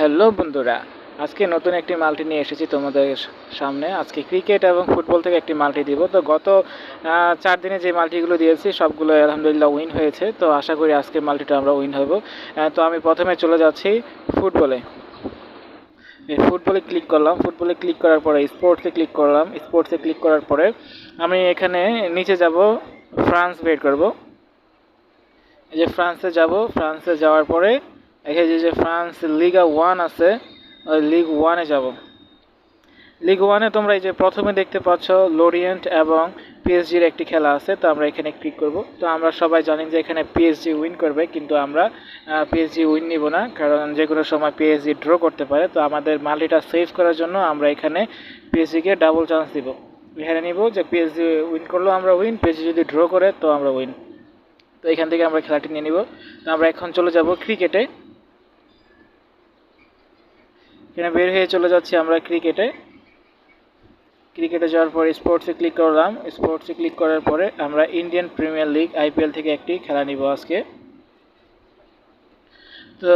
Hello বন্ধুরা, আজকে নতুন একটি মাল্টি নিয়ে এসেছি তোমাদের সামনে। আজকে ক্রিকেট এবং ফুটবল থেকে একটি মাল্টি দিব। তো গত চার দিনে যে মাল্টিগুলো দিয়েছি, সবগুলো আলহামদুলিল্লাহ উইন হয়েছে। তো আশা করি আজকে মাল্টিটা আমরা উইন হব। তো আমি প্রথমে চলে যাচ্ছি ফুটবলে। ফুটবলে ক্লিক করলাম। ফুটবলে ক্লিক করার পরে, স্পোর্টসে ক্লিক করলাম। স্পোর্টসে ক্লিক করার পরে, আমি এখানে নিচে যাব, ফ্রান্স বের করব। এই যে ফ্রান্সে যাব, ফ্রান্সে যাওয়ার পরে এখানে যে ফ্রান্স লিগা ওয়ান আছে, ওই লিগ ওয়ানে যাব। লিগ ওয়ানে তোমরা এই যে প্রথমে দেখতে পাচ্ছ লোরিয়েন্ট এবং পিএসজির একটি খেলা আছে, তো আমরা এখানে ক্লিক করব। তো আমরা সবাই জানি যে এখানে পিএসজি উইন করবে, কিন্তু আমরা পিএসজি উইন নিব না, কারণ যে কোনো সময় পিএসজি ড্র করতে পারে। তো আমাদের মাল্টিটা সেভ করার জন্য আমরা এখানে পিএসজিকে ডাবল চান্স দিব। এখানে নিব যে পিএসজি উইন করলেও আমরা উইন পিএসজি যদি ড্র করে, তো আমরা উইন তো এখান থেকে আমরা খেলাটি নিয়ে নিব। তো আমরা এখন চলে যাব ক্রিকেটে এখানে বের হয়ে চলে যাচ্ছি আমরা ক্রিকেটে। ক্রিকেটে যাওয়ার পরে স্পোর্টসে ক্লিক করলাম। স্পোর্টসে ক্লিক করার পরে আমরা ইন্ডিয়ান প্রিমিয়ার লিগ আইপিএল থেকে একটি খেলা নিব আজকে। তো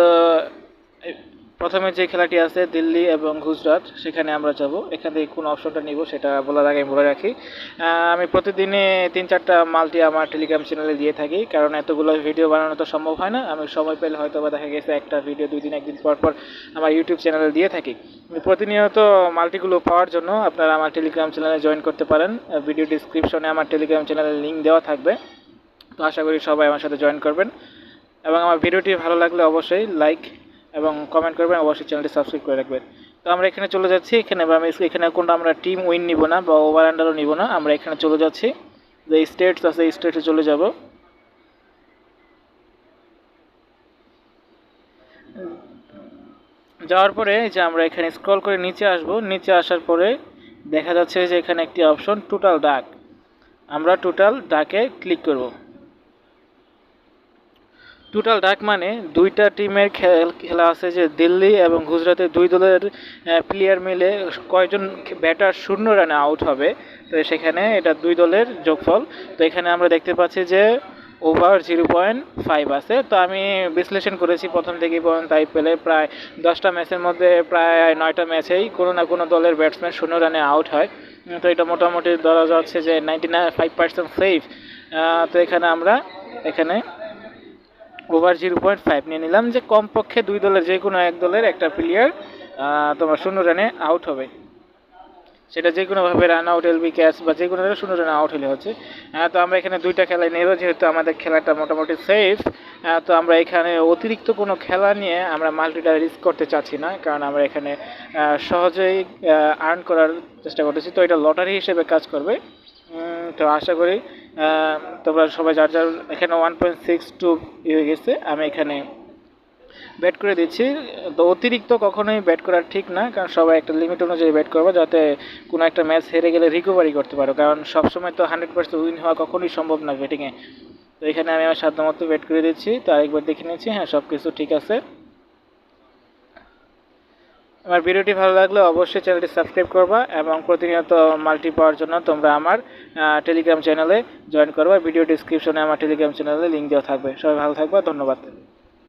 প্রথমে যে খেলাটি আছে, দিল্লি এবং গুজরাট, সেখানে আমরা যাব। এখান থেকে কোন অপশনটা নিব সেটা বলার আগে বলে রাখি। আমি প্রতিদিনে তিন চারটা মাল্টি আমার টেলিগ্রাম চ্যানেলে দিয়ে থাকি, কারণ এতগুলো ভিডিও বানানো তো সম্ভব হয় না। আমি সময় পেলে হয়তো বা দেখা গেছে একটা ভিডিও দুই দিন, একদিন পর পর আমার ইউটিউব চ্যানেলে দিয়ে থাকি। প্রতিনিয়ত মাল্টিগুলো পাওয়ার জন্য আপনারা আমার টেলিগ্রাম চ্যানেলে জয়েন করতে পারেন। ভিডিও ডিসক্রিপশনে আমার টেলিগ্রাম চ্যানেলের লিঙ্ক দেওয়া থাকবে। তো আশা করি সবাই আমার সাথে জয়েন করবেন। এবং আমার ভিডিওটি ভালো লাগলে অবশ্যই লাইক এবং কমেন্ট করবেন, অবশ্যই চ্যানেলটি সাবস্ক্রাইব করে রাখবেন। তো আমরা এখানে চলে যাচ্ছি। এখানে আমি এখানে কোনটা আমরা টিম উইন নিব না বা ওভার আন্ডারও নিব না, আমরা এখানে চলে যাচ্ছি। যে স্টেটস আছে স্টেটে চলে যাব। যাওয়ার পরে যে আমরা এখানে স্ক্রল করে নিচে আসব। নিচে আসার পরে দেখা যাচ্ছে যে এখানে একটি অপশন টোটাল ডাক আমরা টোটাল ডাকে ক্লিক করব। টোটাল ডাক মানে দুইটা টিমের খেল- আছে যে দিল্লি এবং গুজরাটের দুই দলের প্লেয়ার মিলে কয়জন ব্যাটার শূন্য রানে আউট হবে, তো সেখানে এটা দুই দলের যোগফল। তো এখানে আমরা দেখতে পাচ্ছি যে ওভার জিরো পয়েন্ট ফাইভ আছে। তো আমি বিশ্লেষণ করেছি প্রথম থেকে পর্যন্ত আইপিএলে প্রায় দশটা ম্যাচের মধ্যে প্রায় নয়টা ম্যাচেই কোনো না কোনো দলের ব্যাটসম্যান শূন্য রানে আউট হয়। তো এটা মোটামুটি ধরা যাচ্ছে যে ninety nine five percent safe তো এখানে আমরা, এখানে ওভার জিরো পয়েন্ট ফাইভ নিয়ে নিলাম যে কমপক্ষে দুই দলের যে কোনো এক দলের একটা প্লেয়ার তোমার শূন্য রানে আউট হবে। সেটা যে কোনোভাবে রান আউট এলবি ক্যাচ বা যে কোনো শূন্য রানে আউট হলে হচ্ছে। তো আমরা এখানে দুইটা খেলাই নেব, যেহেতু আমাদের খেলাটা মোটামুটি সেফ তো আমরা এখানে অতিরিক্ত কোনো খেলা নিয়ে আমরা মাল্টিটা রিস্ক করতে চাচ্ছি না, কারণ আমরা এখানে সহজেই আর্ন করার চেষ্টা করতেছি। তো এটা লটারি হিসেবে কাজ করবে। তো আশা করি তোমরা সবাই যার যার এখানে ওয়ান পয়েন্ট সিক্স টু হয়ে গেছে, আমি এখানে ব্যাট করে দিচ্ছি। তো অতিরিক্ত কখনোই ব্যাট করা ঠিক না, কারণ সবাই একটা লিমিট অনুযায়ী ব্যাট করব যাতে কোনো একটা ম্যাচ হেরে গেলে রিকভারি করতে পারো। কারণ সবসময় তো হান্ড্রেড পার্সেন্ট উইন হওয়া কখনোই সম্ভব না ব্যাটিংয়ে তো এখানে আমি আমার সাধ্য মতো ব্যাট করে দিচ্ছি, তো আরেকবার দেখে নিচ্ছি হ্যাঁ সব কিছু ঠিক আছে। আমার ভিডিওটি ভালো লাগলে অবশ্যই চ্যানেলটি সাবস্ক্রাইব করবা এবং প্রতিনিয়ত মাল্টি পাওয়ার জন্য তোমরা আমার টেলিগ্রাম চ্যানেলে জয়েন করবা। ভিডিও ডিসক্রিপশনে আমার টেলিগ্রাম চ্যানেলে লিঙ্ক দেওয়া থাকবে। সবাই ভালো থাকবা, ধন্যবাদ।